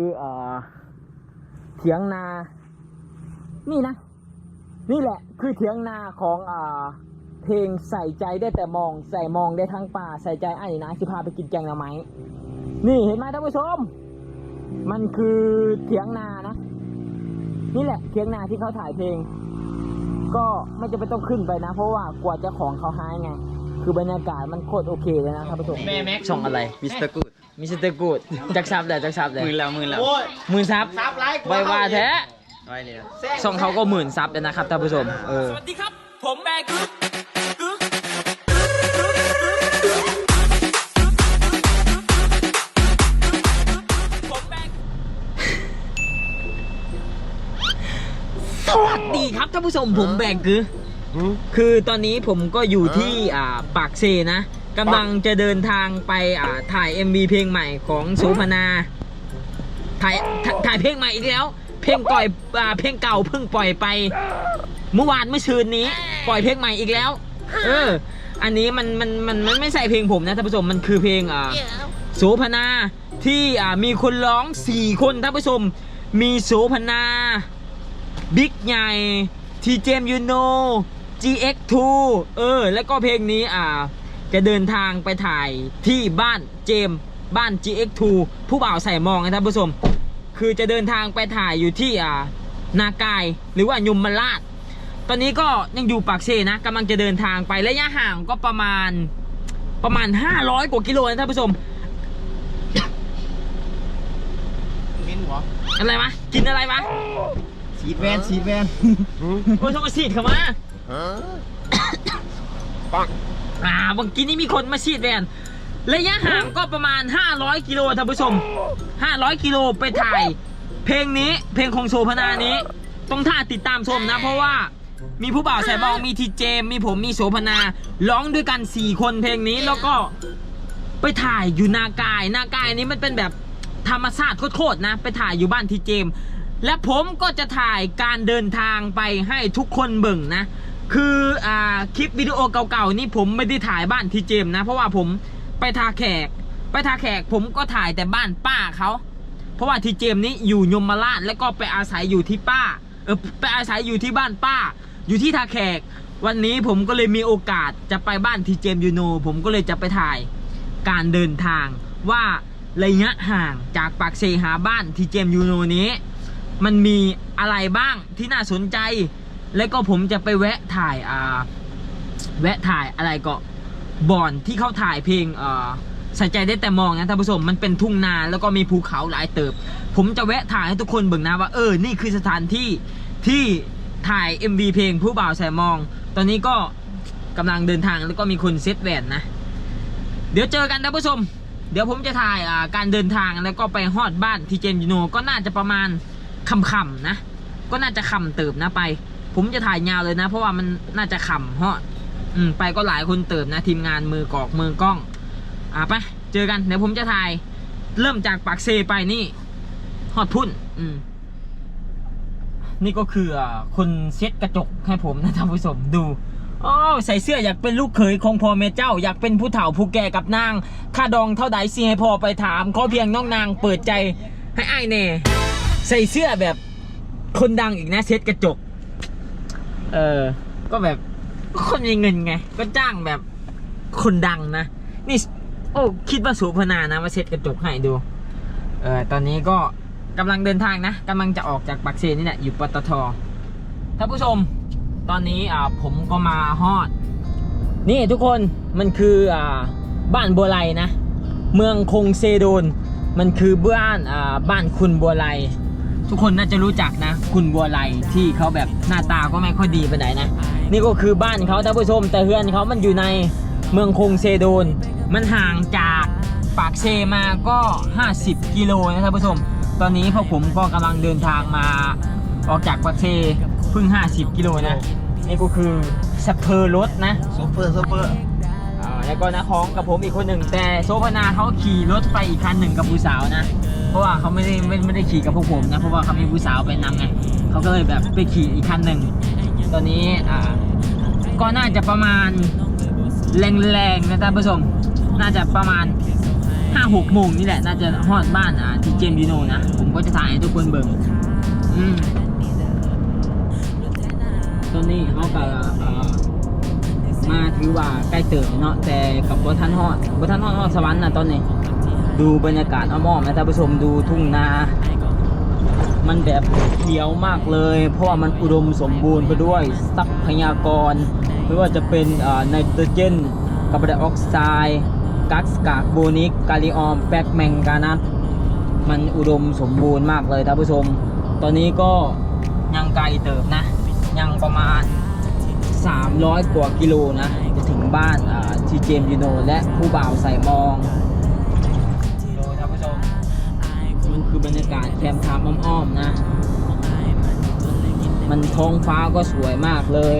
คือเอ่อเถียงนา นี่นะ นี่แหละ คือเถียงนาของอ่าเพลงใส่ใจได้แต่มอง ใส่มองได้ทั้งป่า ใส่ใจไอ้นะสิพาไปกินแกงหน่อไม้นี่เห็นไหมท่านผู้ชม มันคือเถียงนานะ นี่แหละเถียงนาที่เขาถ่ายเพลง ก็ไม่จะเป็นต้องขึ้นไปนะ เพราะว่ากว่าเจะของเขาหายไง คือบรรยากาศมันโคตรโอเคเลยนะท่านผู้ชม แม่แม็กช่องอะไรมิสเตอร์กูด มิสเตอร์กูดจักซับเลยจักซับเลยหมื่นแล้วหมื่นแล้วหมื่นซับซับไลค์ไวว่าแท้ไว้เลยนะช่องเขาก็หมื่นซับเลยนะครับท่านผู้ชมเออสวัสดีครับ ผมแบกกึ๊กกึ๊กผมแบกสวัสดีครับท่านผู้ชมผมแบงคือ คือตอนนี้ผมก็อยู่ที่อ่าปากเซนะ กำลังจะเดินทางไปอ่าถ่าย MV เพลงใหม่ของโสพนาถ่ายถ่ายถ่ายเพลงใหม่อีกแล้ว เพลงก่อยอ่าเพลงเก่าเพิ่งปล่อยไป เมื่อวานเมื่อชืนนี้ ปล่อยเพลงใหม่อีกแล้ว เออ อันนี้มันมันมันมันไม่ใส่เพลงผมนะท่านผู้ชมมันคือเพลงอ่าโสพนาที่อ่ามีคนร้อง4คนท่านผู้ชม มีโสพนาบิ๊กใหญ่ทีเจมยูโน GX2 เออ แล้วก็เพลงนี้อ่า จะเดินทางไปถ่ายที่บ้านเจมส์บ้าน GX2 ผู้บ่าวใส่มองนะท่านผู้ชมคือจะเดินทางไปถ่ายอยู่ที่อ่านากายหรือว่ายมราชตอนนี้ก็ยังอยู่ปากเซนะกำลังจะเดินทางไประยะห่างก็ประมาณประมาณ 500 กว่ากิโลนะท่านผู้ชมมิ้นหัวอะไรวะกินอะไรวะสีดแวนสีดแวนโอ้ยต้องมาฉีดเข้ามา อ่าเมื่อกี้นี้มีคนมาฉีดแวนระยะห่างก็ประมาณ 500 กิโลท่านผู้ชม 500 กิโลไปถ่าย เพลงนี้เพลงของโชพนานี้ ต้องท่าติดตามชมนะ เพราะว่ามีผู้บ่าวสายมองมีทีเจม มีผมมีโสพนาร้องด้วยกัน 4 คนเพลงนี้แล้วก็ไปถ่ายอยู่นากายนากายนี้มันเป็นแบบธรรมชาติโคตรๆนะ ไปถ่ายอยู่บ้านทีเจม และผมก็จะถ่ายการเดินทางไปให้ทุกคนเบิ่งนะ คืออ่าคลิปวิดีโอเก่าๆนี่ผมไม่ได้ถ่ายบ้านทีเจมนะ เพราะว่าผมไปทาแขก ไปทาแขกผมก็ถ่ายแต่บ้านป้าเขาเพราะว่าทีเจมนี้อยู่ยมราชแล้วก็ไปอาศัยอยู่ที่ป้าเออไปอาศัยอยู่ที่บ้านป้า อยู่ที่ทาแขก วันนี้ผมก็เลยมีโอกาสจะไปบ้านทีเจมยูโนผมก็เลยจะไปถ่ายการเดินทางว่าระยะห่างจากปากเซหาบ้านทีเจมยูโนนี้ มันมีอะไรบ้างที่น่าสนใจ แล้วก็ผมจะไปแวะถ่ายอ่าแวะถ่ายอะไรก็บ่อนที่เขาถ่ายเพลงอ่าใส่ใจได้แต่มองนะท่านผู้ชมมันเป็นทุ่งนาแล้วก็มีภูเขาหลายเติบ ผมจะแวะถ่ายให้ทุกคนเบิ่งนะว่าเออนี่คือสถานที่ที่ถ่าย MV เพลงผู้บ่าวใส่มอง ตอนนี้ก็กำลังเดินทางแล้วก็มีคนเซตแหวนนะ เดี๋ยวเจอกันท่านผู้ชม เดี๋ยวผมจะถ่ายาการเดินทางแล้วก็ไปฮอดบ้านที่เจมยูโนก็น่าจะประมาณค่ำๆนะ ก็น่าจะค่ำเติบนะไป ผมจะถ่ายยาวเลยนะ เพราะว่ามันน่าจะค่ำฮอดอืมไปก็หลายคนเติบนะ ทีมงานมือกอกมือกล้อง อะไป เจอกันเดี๋ยวผมจะถ่าย เริ่มจากปากเซไปนี่ฮอดพุ่น อืมนี่ก็คือคนเซ็ตกระจกให้ผมนะท่านผู้ชมดูโอ้ใส่เสื้ออยากเป็นลูกเขยของพ่อแม่เจ้า อยากเป็นผู้เฒ่าผู้แก่กับนาง ค่าดองเท่าใดสิให้พ่อไปถามขอเพียงน้องนางเปิดใจให้อ้ายแน่ ใส่เสื้อแบบคนดังอีกนะเซ็ตกระจก เออ ก็แบบคนมีเงินไง ก็จ้างแบบคนดังนะ นี่ โอ้คิดว่าสูพนานะมาเซ็ตกระจกให้ดู เออตอนนี้ก็กำลังเดินทางนะกำลังจะออกจากปากเซนี่แหละอยู่ปตทท่านผู้ชม ตอนนี้อ่าผมก็มาฮอด นี่ทุกคนมันคืออ่าบ้านบัวไลนะ เมืองคงเซโดน มันคือบ้านอ่าบ้านคุณบัวไล ทุกคนน่าจะรู้จักนะ คุณบัวไลที่เขาแบบหน้าตาก็ไม่ค่อยดีไปไหนนะ นี่ก็คือบ้านเขาท่านผู้ชม แต่เฮือนเขามันอยู่ในเมืองคงเซโดน มันห่างจากปากเซมาก็ 50 กิโลนะท่านผู้ชม ตอนนี้พวกผมก็กำลังเดินทางมาออกจากปากเซเพิ่ง 50 กิโลนะ นี่ก็คือสเปอร์รถนะซูเปอร์ซูเปอร์อ่าแล้วก็นะของกับผมอีกคนหนึ่งแต่โซพนาเขาขี่รถไปอีกคันหนึ่งกับผู้สาวนะ เพราะว่าเขาไม่ได้ไม่ไม่ได้ขี่กับพวกผมนะ เพราะว่าเขามีผู้สาวไปนำไงเขาก็เลยแบบไปขี่อีกคันหนึ่งตอนนี้อ่าก็น่าจะประมาณแรงๆนะท่านผู้ชม น่าจะประมาณห้าหกโมงนี่แหละ น่าจะฮอดบ้านอ่าที่เจมส์ยูโนนะ ผมก็จะถ่ายให้ทุกคนเบิ่งอืมตอนนี้เขากับมาถือว่าใกล้เติมเนาะแต่กับบัท่านฮอดบัท่านฮอดฮอดสวรรค์นะตอนนี้ ดูบรรยากาศอ้อมๆนะท่านผู้ชมดูทุ่งนา มันแบบเขียวมากเลย เพราะว่ามันอุดมสมบูรณ์ไปด้วยทรัพยากร ไม่ว่าจะเป็นไนโตรเจนคาร์บอนไดออกไซด์กัสกากโบนิกกาลิออมแปกแมงกานัตมันอุดมสมบูรณ์มากเลยท่านผู้ชม ตอนนี้ก็ยังไกลเติบนะ ยังประมาณ 300 กว่ากิโลนะ จะถึงบ้านทีเจมยูโน และผู้บ่าวใส่มอง บรรยากาศแคมป์ทามอ้อมๆนะ มันท้องฟ้าก็สวยมากเลย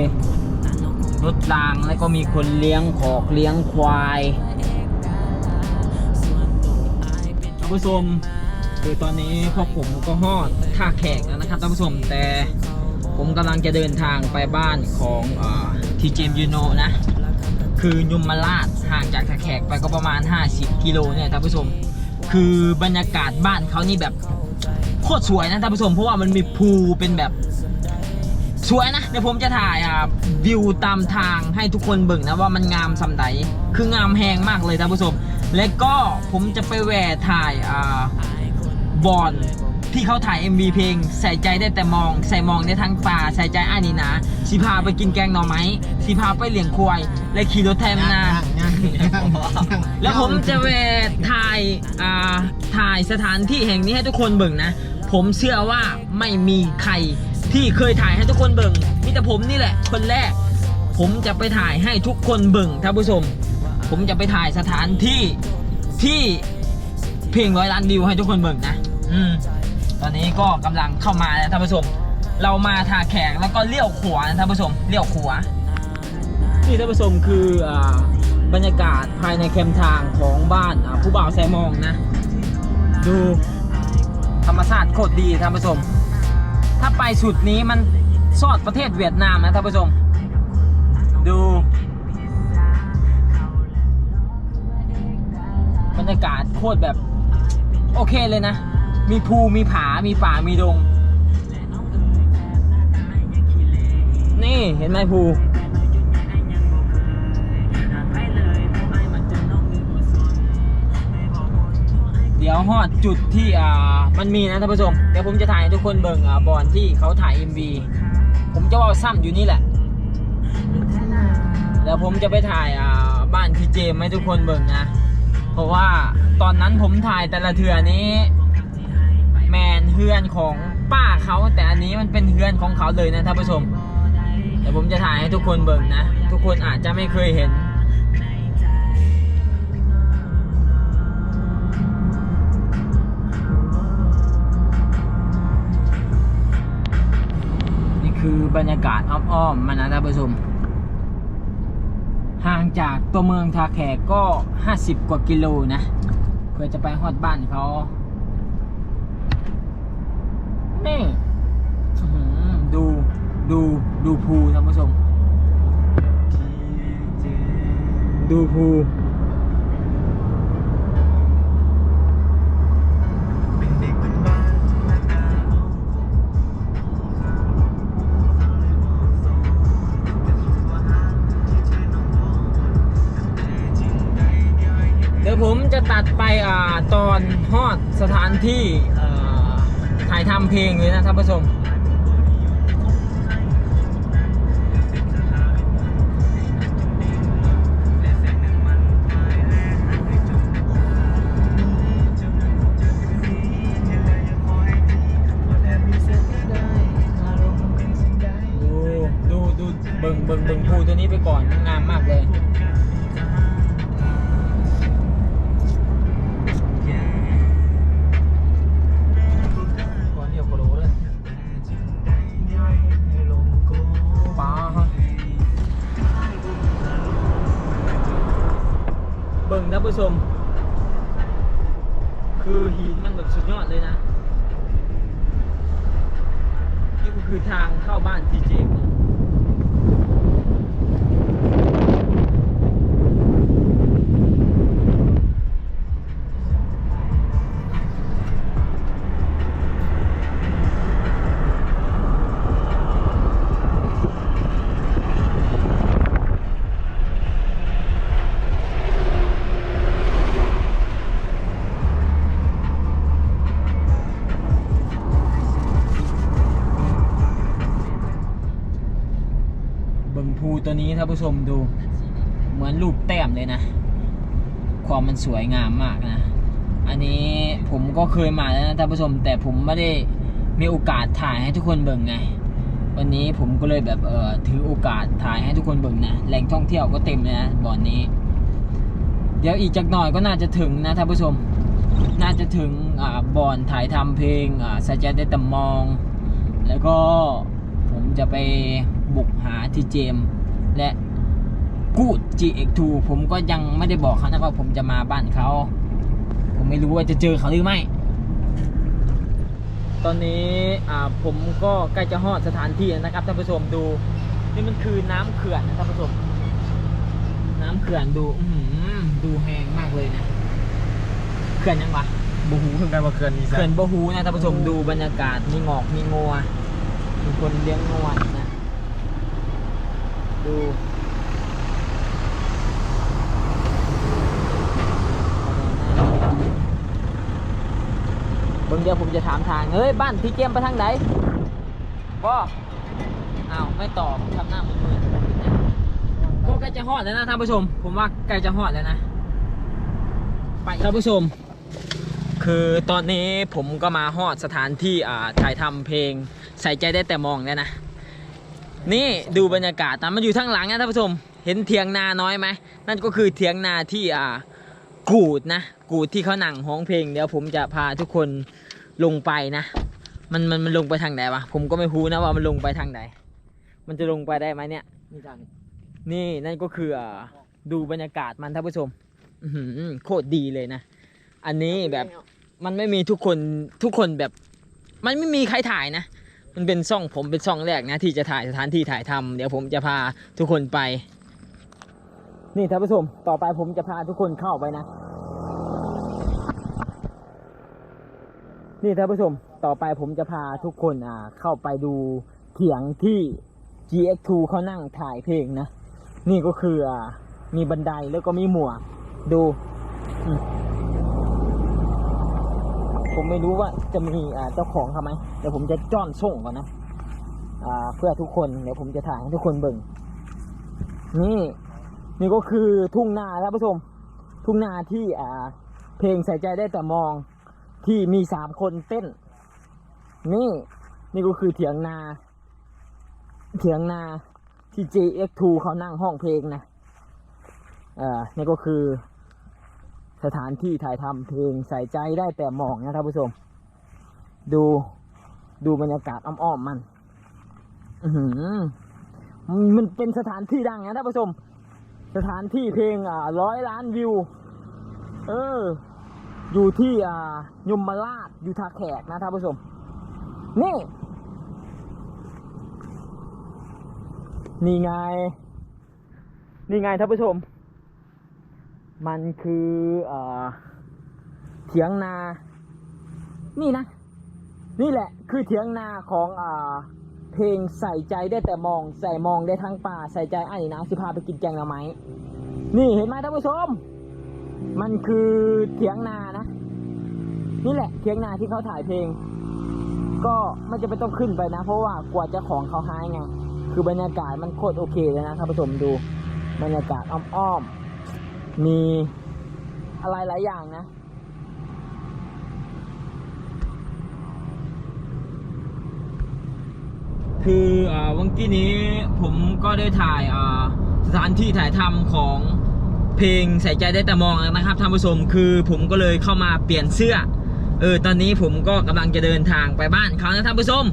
รถรางแล้วก็มีคนเลี้ยงขอกเลี้ยงควายท่านผู้ชมคือตอนนี้พวกผมก็ฮอดท่าแขกแล้วนะครับท่านผู้ชมแต่ผมกำลังจะเดินทางไปบ้านของทีเจมยูโนนะ คือยุมราชห่างจากท่าแขกไปก็ประมาณ 50 กิโลเนี่ยท่านผู้ชม คือบรรยากาศบ้านเขานี่แบบโคตรสวยนะท่านผู้ชมเพราะว่ามันมีภูเป็นแบบสวยนะเดี๋ยวผมจะถ่ายอ่าวิวตามทางให้ทุกคนเบิ่งนะว่ามันงามสำใดคืองามแหงมากเลยท่านผู้ชม และก็ผมจะไปแหวถ่ายอ่าบอนที่เขาถ่าย MV เพลง ใส่ใจได้แต่มอง ใส่มองได้ทั้งป่าใส่ใจอ้านี่นะสิพาไปกินแกงหน่อไม้สิพาไปเลี้ยงควาย และขี่รถแทมนา แล้วผมจะไปถ่ายอ่าถ่ายสถานที่แห่งนี้ให้ทุกคนเบิ่งนะ ผมเชื่อว่าไม่มีใครที่เคยถ่ายให้ทุกคนเบิ่งมีแต่ผมนี่แหละ คนแรก ผมจะไปถ่ายให้ทุกคนเบิ่งท่านผู้ชม ผมจะไปถ่ายสถานที่ที่เพลงร้อยล้านวิวให้ทุกคนเบิ่งนะ อืม ตอนนี้ก็กำลังเข้ามาแล้วท่านผู้ชม เรามาทาแขกแล้วก็เลี้ยวขวานะท่านผู้ชม เลี้ยวขวา นี่ท่านผู้ชมคืออ่า บรรยากาศภายในแคมป์ทางของบ้านผู้บ่าวแซมองนะ ดูธรรมชาติโคตรดีท่านผู้ชม ถ้าไปสุดนี้มันซอดประเทศเวียดนามนะท่านผู้ชม ดูบรรยากาศโคตรแบบ โอเคเลยนะ มีภูมีผา มีป่ามีดง นี่เห็นไหมภู ดี๋ยวฮอดจุดที่อ่ามันมีนะท่านผู้ชมเดี๋ยวผมจะถ่ายให้ทุกคนเบิ่งอ่าบอลที่เขาถ่าย MV ผมจะว่าซ้ำอยู่นี่แหละเดี๋ยวผมจะไปถ่ายอ่าบ้านพีเจมให้ทุกคนเบิ่งนะ เพราะว่าตอนนั้นผมถ่ายแต่ละเทือนี้ แมนเฮือนของป้าเขาแต่อันนี้มันเป็นเฮือนของเขาเลยนะท่านผู้ชม เดี๋ยวผมจะถ่ายให้ทุกคนเบิ่งนะ ทุกคนอาจจะไม่เคยเห็น บรรยากาศอ้อมๆมานะท่านผู้ชมห่างจากตัวเมืองทาแขกก็ 50 กว่ากิโลนะเพื่อจะไปฮอดบ้านเขานี่อื้อหือดูดูดูภูท่านผู้ชม ดูภู ตอนฮอดสถานที่ถ่ายทำเพลงเลยนะท่านผู้ชมดูดูดูเบิ่งเบิ่งเบิ่งภูตัวนี้ไปก่อน งามมากเลย ท่านผู้ชม คือหินมันแบบสุดยอดเลยนะ นี่ก็คือทางเข้าบ้านทีเจม ท่านผู้ชมดูเหมือนรูปแต้มเลยนะ ความมันสวยงามมากนะ อันนี้ผมก็เคยมาแล้วนะท่านผู้ชม แต่ผมไม่ได้มีโอกาสถ่ายให้ทุกคนเบิ่งไง วันนี้ผมก็เลยแบบเออถือโอกาสถ่ายให้ทุกคนเบิ่งนะแหล่งท่องเที่ยวก็เต็มเลยนะบ่อนนี้ เดี๋ยวอีกจักหน่อยก็น่าจะถึงนะท่านผู้ชม น่าจะถึงอ่าบ่อนถ่ายทำเพลงอ่าสัจจะได้ตมอง แล้วก็ผมจะไปบุกหาทีเจมส์ และ กูด GX2 ผมก็ยังไม่ได้บอกเขานะว่าผมจะมาบ้านเขา ผมไม่รู้ว่าจะเจอเขาหรือไม่ ตอนนี้อ่าผมก็ใกล้จะฮอดสถานที่แล้วนะครับท่านผู้ชมดู นี่มันคือน้ำเขื่อนนะท่านผู้ชม น้ำเขื่อนดูอื้อหือดูแหงมากเลยนะเขื่อนยังวะ บูฮูคือการมาเคือนนี่เขื่อนบฮูนะท่านผู้ชมดูบรรยากาศมีหงอกมีงัวมีคนเลี้ยงงัวนะ ดูเบิ่งเดี๋ยวผมจะถามทาง เฮ้ย บ้านพี่เกมไปทางไหนบ่อ้าว ไม่ตอบทำหน้ามือๆก็ใกล้จะฮอดแล้วนะท่านผู้ชม ผมว่าใกล้จะฮอดแล้วนะ ไปท่านผู้ชม คือตอนนี้ผมก็มาฮอดสถานที่อ่าถ่ายทำเพลง ใส่ใจได้แต่มองแล้วนะ นี่ดูบรรยากาศนะมันอยู่ทั้งหลังนะท่านผู้ชม เห็นเถียงนาน้อยไหม นั่นก็คือเถียงนาที่อ่ากูดนะ กูดที่เขาหนังห้องเพลง เดี๋ยวผมจะพาทุกคนลงไปนะ มันมันมันลงไปทางไหนวะ ผมก็ไม่รู้นะว่ามันลงไปทางไหน มันจะลงไปได้ไหมเนี่ย นี่จังนี่นั่นก็คืออ่าดูบรรยากาศมันท่านผู้ชมอื้อหือโคตรดีเลยนะ อันนี้แบบมันไม่มีทุกคนทุกคนแบบ มันไม่มีใครถ่ายนะ มันเป็นซ่องผมเป็นซ่องแรกนะ ที่จะถ่ายสถานที่ถ่ายทำเดี๋ยวผมจะพาทุกคนไป นี่ท่านผู้ชมต่อไปผมจะพาทุกคนเข้าไปนะ นี่ท่านผู้ชมต่อไปผมจะพาทุกคนอ่าเข้าไปดูเถียงที่ GX2 เขานั่งถ่ายเพลงนะ นี่ก็คืออ่ามีบันไดแล้วก็มีหมวกดูอื ผมไม่รู้ว่าจะมีเจ้าของเขาไหมเดี๋ยวผมจะจ้อนส่งก่อนนะเพื่อทุกคนเดี๋ยวผมจะถ่ายให้ทุกคนเบิ่งนี่นี่ก็คือทุ่งนาท่านผู้ชม ทุ่งนาที่อ่าเพลงใส่ใจได้แต่มองที่มีสามคนเต้น นี่นี่ก็คือเถียงนาเถียงนาที่ JX2 เขานั่งห้องเพลงนะ เอ่านี่ก็คือ สถานที่ถ่ายทำเพลงใส่ใจได้แต่มองนะท่านผู้ชม ดูดูบรรยากาศอ้อมๆมัน อืมันเป็นสถานที่ดังนะท่านผู้ชม สถานที่เพลงอ่าร้อยล้านวิว เออ อยู่ที่อ่ายมราชอยู่ทาแขกนะท่านผู้ชม นี่ นี่ไง นี่ไงท่านผู้ชม มันคือเอเถียงนา นี่นะ นี่แหละคือเถียงนาของอ่าเพลงใส่ใจได้แต่มอง ใส่มองได้ทั้งป่า ใส่ใจไอ้นะสิพาไปกินแกงหน่อไม้นี่เห็นไหมท่านผู้ชม มันคือเถียงนานะ นี่แหละเถียงนาที่เขาถ่ายเพลง ก็ไม่จะไปต้องขึ้นไปนะ เพราะว่ากว่าจะของเขาหายไง คือบรรยากาศมันโคตรโอเคเลยนะท่านผู้ชมดู บรรยากาศอ้อมๆ มีอะไรหลายอย่างนะคืออวันกี้นี้ผมก็ได้ถ่ายสถานที่ถ่ายทำของเพลงใส่ใจได้แต่มองนะครับท่านผู้ชมคือผมก็เลยเข้ามาเปลี่ยนเสื้อเออตอนนี้ผมก็กำลังจะเดินทางไปบ้านเขานะท่านผู้ชม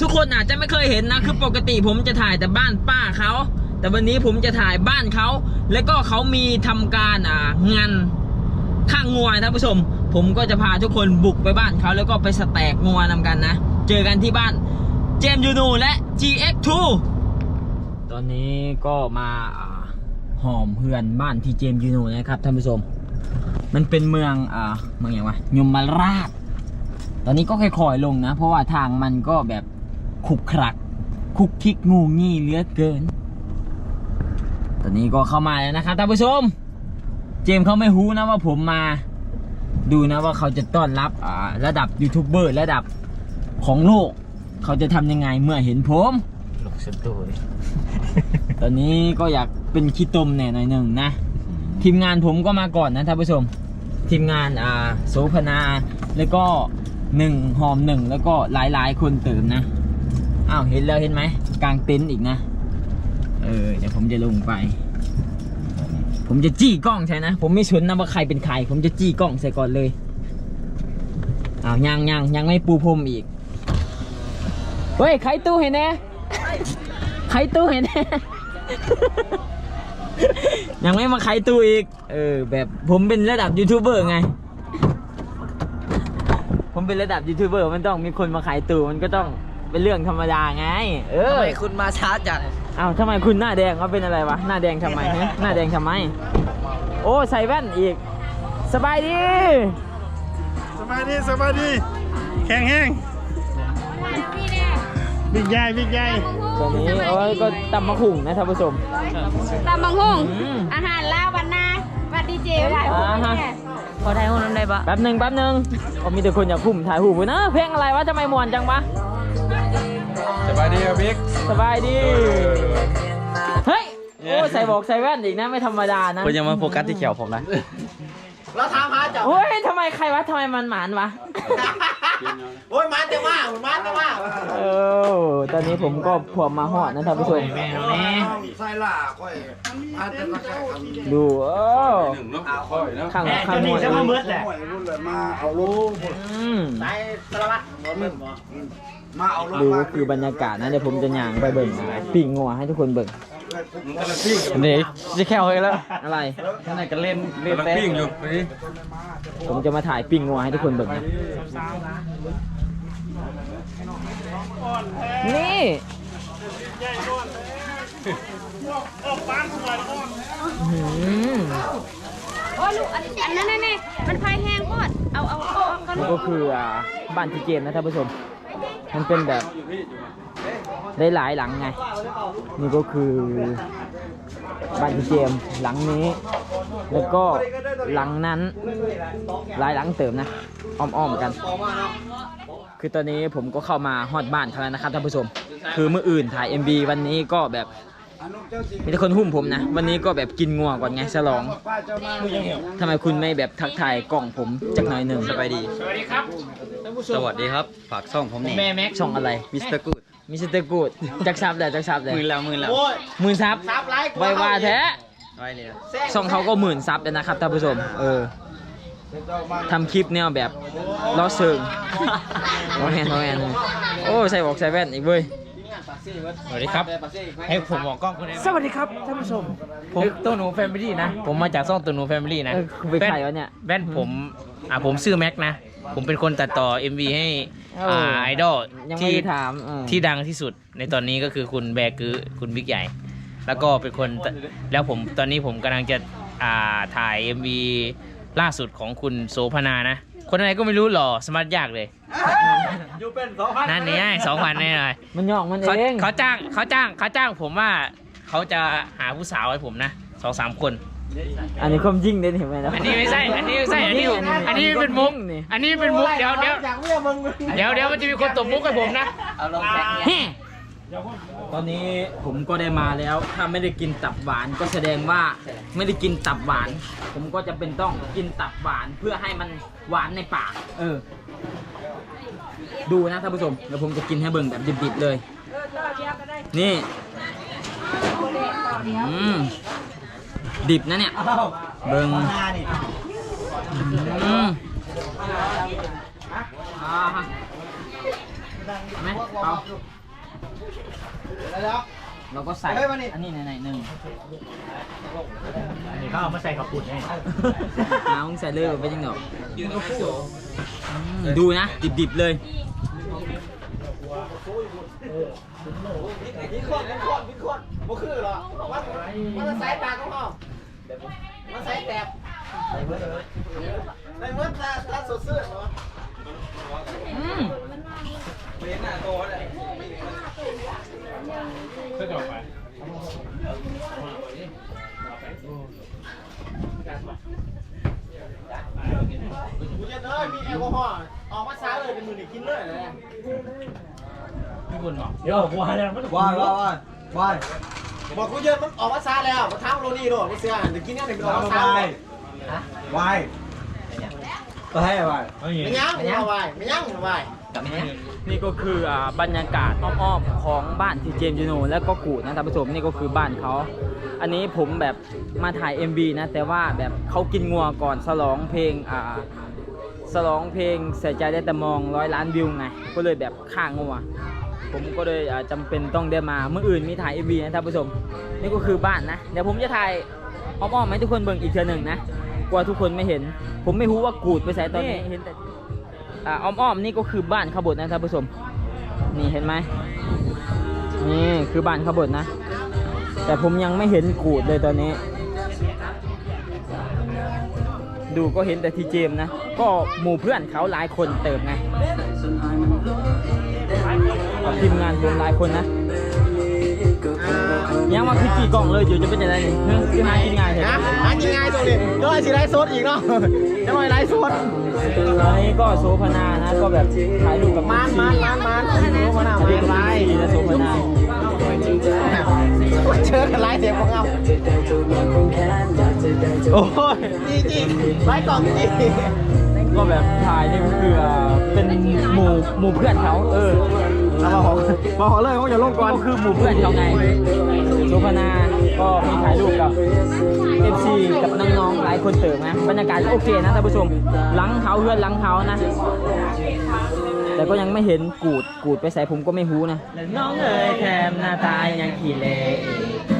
ทุกคนอาจจะไม่เคยเห็นนะคือปกติผมจะถ่ายแต่บ้านป้าเขา แต่วันนี้ผมจะถ่ายบ้านเขา แล้วก็เขามีทำการอ่างานข้างงัวท่านผู้ชม ผมก็จะพาทุกคนบุกไปบ้านเขาแล้วก็ไปสแต็กงัวนำกันนะ เจอกันที่บ้านเจมยูนูและ GX2 ตอนนี้ก็มาหอมเฮือนบ้านที่เจมยูนูนะครับท่านผู้ชม มันเป็นเมืองอ่าเมืองอย่างวะยมราช ตอนนี้ก็ค่อยๆลงนะ เพราะว่าทางมันก็แบบขุกขรักคุกคิกงูงี้เหลือเกิน ตอนนี้ก็เข้ามาแล้วนะครับท่านผู้ชม เจมส์เขาไม่รู้นะว่าผมมา ดูนะว่าเขาจะต้อนรับอ่าระดับยูทูบเบอร์ระดับของโลก เขาจะทำยังไงเมื่อเห็นผมหลกเซนตัวเลยตตอนนี้ก็อยากเป็นขี้ตมแหน่หน่อยหนึ่งนะ ทีมงานผมก็มาก่อนนะท่านผู้ชม ทีมงานอ่าโสพนาแล้วก็หนึ่งหอมหนึ่งแล้วก็หลายๆ คนเติมนะอ้าวเห็นแล้วเห็นไหมกลางเต็นท์อีกนะ เออเดี๋ยวผมจะลงไป ผมจะจี้กล้องใช่นะ ผมไม่สนนะว่าใครเป็นใคร ผมจะจี้กล้องใส่ก่อนเลยอ้าวยังยังยังไม่ปูพรมอีก เฮ้ยใครตู้เห็นแน่ใครตู้เห็นแน่ยังไม่มาใครตู้อีก เออ แบบผมเป็นระดับยูทูบเบอร์ไง ผมเป็นระดับยูทูบเบอร์มันต้องมีคนมาขายตู้มันก็ต้องเป็นเรื่องธรรมดาไง เออทำไมคุณมาช้าจัง อ้าวทำไมคุณหน้าแดงเขาเป็นอะไรวะ หน้าแดงทำไมฮะหน้าแดงทำไม โอ้ใส่แว่นอีก สบายดี สบายดีสบายดีแข็งแห้งบิ๊กใหญ่บิ๊กใหญ่ตอนนี้โอ้ยก็ตำมะขุ่งนะท่านผู้ชม ตำบังหุ่งอืม อาหารลาววันนาวัดดีเจถ่ายอ่าฮะขอถ่ายหุ่นได้ปะแป๊บหนึ่งแป๊บหนึ่งผมมีแต่คนอยากคุ้มถ่ายหูปนะ เพลงอะไรวะทำไมมวนจังวะส บายดีครับบิ๊กสบายดี เฮ้ย โอ้ใส่บอกใส่แว่นอีกนะไม่ธรรมดานะคุณยังมาโฟกัสที่เขียวผมนะเราทำหาจับโอ้ยทำไมใครวะทำไมมันหมานวะ โอ้ยมาเต็มว่ามาเต็มว่าเออตอนนี้ผมก็พวมมาหอดนะท่านผู้ชมใส่ล่าค่อยมาเต็มตะแคงครับดูเออข้างข้างหมดจะมาเมืดแหละรุ่นเลยมาเอาลูกอืมใส่สารวัตรมาเอาลูกดูคือบรรยากาศนะเดี๋ยวผมจะย่างไปเบิ่งปิ่งงัวให้ทุกคนเบิ่งนี่จะแค่เฮ้ยแล้วอะไรข้างในก็เล่นเล่นแป้งอยู่ผมจะมาถ่ายปิ่งงัวให้ทุกคนเบิ่งนะนี่อื้อหือโอ้ลูกอันอันนั้นน่ะมันไฟแห้งโคตรเอาเอาเอาเอาก็มันก็คืออ่าบ้านที่เกมนะท่านผู้ชม มันเป็นแบบได้หลายหลังไง นี่ก็คือบ้านที่เจมหลังนี้ แล้วก็หลังนั้นหลายหลังเติมนะอ้อมๆกัน คือตอนนี้ผมก็เข้ามาฮอดบ้านเขาแล้วนะครับท่านผู้ชม คือเมื่ออื่นถ่าย MB วันนี้ก็แบบ มีแต่คนหุ้มผมนะ วันนี้ก็แบบกินงัวก่อนไงฉลองทำไมคุณไม่แบบทักทายกล่องผมจักหน่อยหนึ่งสบายดี สวัสดีครับสวัสดีครับ ฝากช่องผมนี่แม่แม็กช่องอะไรมิสเตอร์กูดมิสเตอร์กูดจักซับเลยจักซับเลยหมื่นแล้วหมื่นแล้วหมื่นซับซับไลค์ไวว่าแท้ไว้เลยนะช่องเขาก็หมื่นซับแล้วนะครับท่านผู้ชมเออทำคลิปเนี่ยแบบล้อเซิงโอ้แมนโอ้แมนโอ้ใส่บอกใส่แว่นอีกเว้ย สวัสดีครับ ให้ผมบอกกล้องคนนี้สวัสดีครับท่านผู้ชม ผมตัวหนูแฟมิลี่นะ ผมมาจากซ่องตัวหนูแฟมิลี่นะเออคุณเป็นใครวะเนี่ยแว่นผมอ่าผมชื่อแม็กนะ ผมเป็นคนตัดต่อ MV ให้โอ้อ่าไอดอลยังไม่ที่ได้ถามเออ ที่ดังที่สุดในตอนนี้ก็คือคุณแบร์กือคุณบิ๊กใหญ่ แล้วก็เป็นคนตแล้วผมตอนนี้ผมกำลังจะอ่าถ่าย MV ล่าสุดของคุณโสพนานะ คนอะไรก็ไม่รู้หล่อสมาร์ทยากเลยอยู่เป็นสองพันนั่นนี่สองพันแน่หน่อยมันหยอกมันเขาเองเขาจ้างเขาจ้างเขาจ้างผมว่าเขาจะหาผู้สาวให้ผมนะสองสามคน อันนี้ความจริงเด่นเห็นไหมนะอันนี้ไม่ใช่ อันนี้ไม่ใช่ อันนี้ อันนี้เป็นมุกนี่อันนี้เป็นมุก เดี๋ยวเดี๋ยวอยากเรียกมึงเดี๋ยวเดี๋ยวมันจะมีคนตบมุกให้ผมนะเอาลงแป้งแฮ่ ตอนนี้ผมก็ได้มาแล้ว ถ้าไม่ได้กินตับหวานก็แสดงว่าไม่ได้กินตับหวาน ผมก็จะเป็นต้องกินตับหวานเพื่อให้มันหวานในปาก เออ ดูนะท่านผู้ชมเดี๋ยวผมจะกินให้เบิ่งแบบดิบๆเลย นี่อืมดิบนะเนี่ย เบิ่งมานี่อืมอ่าไหมเอา เราก็ใส่ อันนี้ไหนๆหนึ่งเขาเอามาใส่ขับปุ่นให้น้ำมึงใส่เลยไปจังหนอกอืมดูนะ ดิบๆเลยมีคนมีคนมีคนบ่คือหรอมันมันใส่ตาของเขามันใส่แตบในเมื่อตาตาสดชื่นเหรออืม กูจะเอ้ยมีแอลกอฮอล์ออกมาช้าเลยเป็นมือนี่กินเลยเลยพี่บุญบอกว่ายว่ายว่ายว่ายบอกกูเยอะมันออกมาซาแล้วมาทำโรนี่ด้วยมาเสือเดี๋ยวกินเนี่ยเดี๋ยวมันออกมาซาไม่วายก็ให้วายยั้งไม่ยั้งไม่ไม่ยั้งไม่ นี่ก็คืออบรรยากาศอ้อมๆของบ้านที่เจมส์ยูโนแล้วก็กูดนะท่านผู้ชมนี่ก็คือบ้านเขา อันนี้ผมแบบมาถ่าย MV นะแต่ว่าแบบเขากินงัวก่อนฉลองเพลงอ่าฉลองเพลงเสียใจได้แต่มองร้อยล้านวิวไง ก็เลยแบบฆ่างงัวผมก็เลยอ่าจำเป็นต้องได้มาเมื่ออื่นมีถ่าย MV นะท่านผู้ชมนี่ก็คือบ้านนะเดี๋ยวผมจะถ่ายอ้อมๆให้ทุกคนเบิ่งอีกเทือหนึ่งนะกลัวทุกคนไม่เห็น ผมไม่รู้ว่ากูดไปใส่ตอนนี้เห็นแต่ อ้อมๆนี่ก็คือบ้านขบดนะท่านผู้ชมนี่เห็นไหมนี่คือบ้านขบดนะ แต่ผมยังไม่เห็นกูดเลยตอนนี้ ดูก็เห็นแต่ทีเจมส์นะ ก็หมู่เพื่อนเขาหลายคนเติมไงทีมงานรวมหลายคนนะ ยังมาคือกี่กล่องเลยเดี๋ยวจะเป็นยังไงนี่เฮ้ยคือหากินง่ายเถนะอะหากินง่ายตรงนี้เดี๋ยวไอ้สิไลฟ์สดอีกเนาะเดี๋ยวไอ้ไลฟ์สดตอนนี้ก็โซพนานะก็แบบถ่ายรูปกับมันมันมันมันรู้มาหน้าอันนี้มันก็ไลไลฟ์ฟ์นะโซพนาเชิญกันไลฟ์เสียงของเราโอ้ยจริงจริงไลฟ์กล่องจริงก็แบบถ่ายนี่ก็คืออ่าเป็นหมู่หมู่เพื่อนเขาเออ เอามาขอมาขอเลยเขาจะลงก่อนก็คือหมู่เพื่อนเขาไงโซพนาก็มีถ่ายรูปกับ FC กับน้องๆหลายคนเติมนะบรรยากาศก็โอเคนะท่านผู้ชมหลังเขาเพื่อนหลังเขานะ แต่ก็ยังไม่เห็นกูดกูดไปใส่ผมก็ไม่หูนะและน้องเอ๋ยแคมหน้าตายยังขี้เละ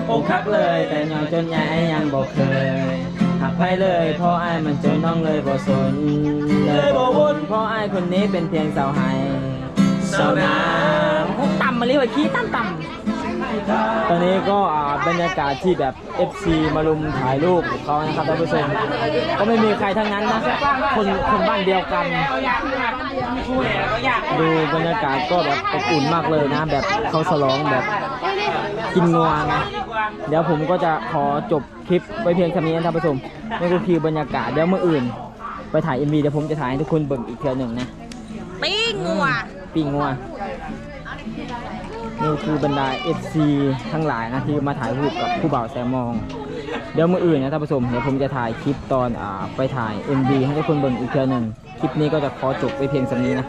อกคักเลยแต่น้องจนใหญ่ยังบอกเคยหักไปเลยเพราะอ้มันจนน้องเลยบ่สนเลยบ่วนเพราะอ้คนนี้เป็นเพียงสาวไห้ สาวนาต่ำมาเลยว่ะขี้ต่ำต่ำตอนนี้ก็อ่าบรรยากาศที่แบบ FC มารุมถ่ายรูปกับเขานะครับท่านผู้ชมก็ไม่มีใครทั้งนั้นนะคนคนบ้านเดียวกัน ดูบรรยากาศก็แบบอบอุ่นมากเลยนะ แบบเขาฉลองแบบกินงัวนะเดี๋ยวผมก็จะขอจบคลิปไว้เพียงเท่านี้นะท่านผู้ชมนี่ก็คือบรรยากาศเดี๋ยวเมื่ออื่น ไปถ่ายเอ็มวีเดี๋ยวผมจะถ่ายให้ทุกคนเบิ่งอีกเทื่อหนึ่งนะ ปิ้งงัว ปิ้งงัวนี่คือบรรดา FC ทั้งหลายนะที่มาถ่ายรูปกับผู้บ่าวแซมมอง เดี๋ยวมื่ออื่นนะท่านผู้ชมเดี๋ยวผมจะถ่ายคลิปตอนอ่าไปถ่าย MV ให้ทุกคนเบิ่งอีกเทื่อหนึ่งคลิปนี้ก็จะขอจบไปเพียงสำนี้นะ